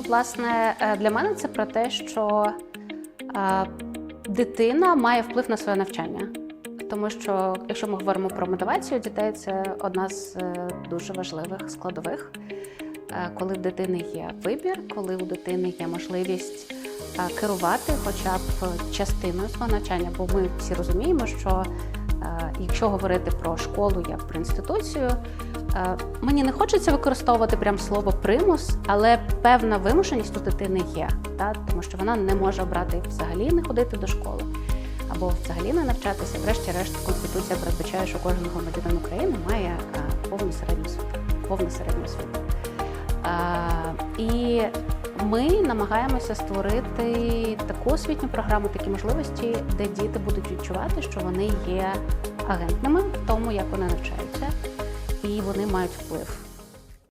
Ну, власне, е, для мене це про те, що е, дитина має вплив на своє навчання. Тому що, якщо ми говоримо про мотивацію дітей, це одна з е, дуже важливих складових. Коли в дитини є вибір, коли у дитини є можливість керувати хоча б частиною свого навчання, бо ми всі розуміємо, що якщо говорити про школу як про інституцію, мені не хочеться використовувати прям слово примус, але певна вимушеність у дитини є, та? тому що вона не може обрати взагалі не ходити до школи або взагалі не навчатися. Врешті-решт, конституція передбачає, що кожен громадянин України має е, повну середню освіту. Повну середню освіту. Е, І ми намагаємося створити таку освітню програму, такі можливості, де діти будуть відчувати, що вони є агентними в тому, як вони навчаються, і вони мають вплив